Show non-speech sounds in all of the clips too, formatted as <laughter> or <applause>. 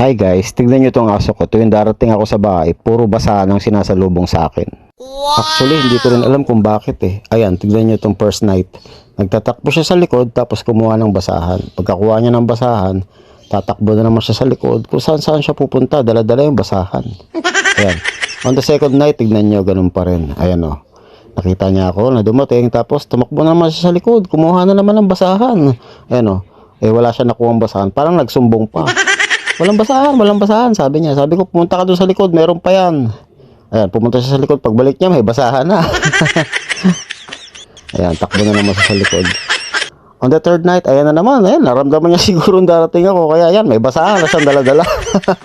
Hi guys, tignan nyo tong aso ko. Tuwing darating ako sa bahay, puro basahan ang sinasalubong sa akin. Actually, hindi ko rin alam kung bakit eh. Ayan, tignan nyo tong first night. Nagtatakbo siya sa likod tapos kumuha ng basahan. Pagkakuha niya ng basahan, tatakbo na naman siya sa likod. Kung saan saan siya pupunta, dala-dala yung basahan. Ayan. On the second night, tignan nyo, ganun pa rin. Ayan o. Nakita niya ako na dumating tapos tumakbo na naman siya sa likod. Kumuha na naman ng basahan. Ayan o. Eh wala siya nakuha ng basahan. Parang nagsumbong pa. Walang basahan, walang basahan, sabi niya. Sabi ko, pumunta ka doon sa likod, meron pa yan. Ayan, pumunta siya sa likod. Pagbalik niya, may basahan na. <laughs> ayan, takbo na naman sa likod. On the third night, ayan na naman. Ayan, naramdaman niya <laughs> siguro darating ako. Kaya ayan, may basahan na siyang dala-dala.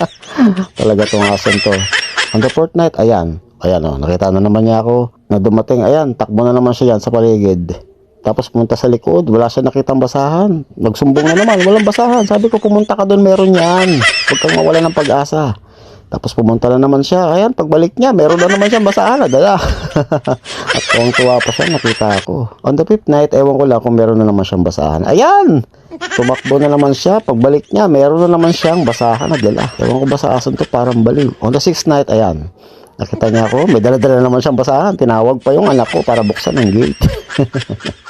<laughs> Talaga tong ason to. On the fourth night, ayan. Ayan o, nakita na naman niya ako na dumating. Ayan, takbo na naman siya yan sa paligid. Tapos pumunta sa likod, wala siya nakitang basahan. Nagsumbong na naman, walang basahan. Sabi ko, pumunta ka doon, meron yan. Huwag kang mawala ng pag-asa. Tapos pumunta na naman siya. Ayan, pagbalik niya, meron na naman siyang basahan. Nadala. <laughs> At tuwang tuwa pa siya, nakita ako. On the fifth night, ewan ko lang kung meron na naman siyang basahan. Ayan! Tumakbo na naman siya. Pagbalik niya, meron na naman siyang basahan. Nadala. Ewan ko ba sa asan to, parang baliw. On the sixth night, ayan. Nakita niya ako, may dala-dala naman siyang basahan. Tinawag pa yung anak ko para buksan ang gate. <laughs>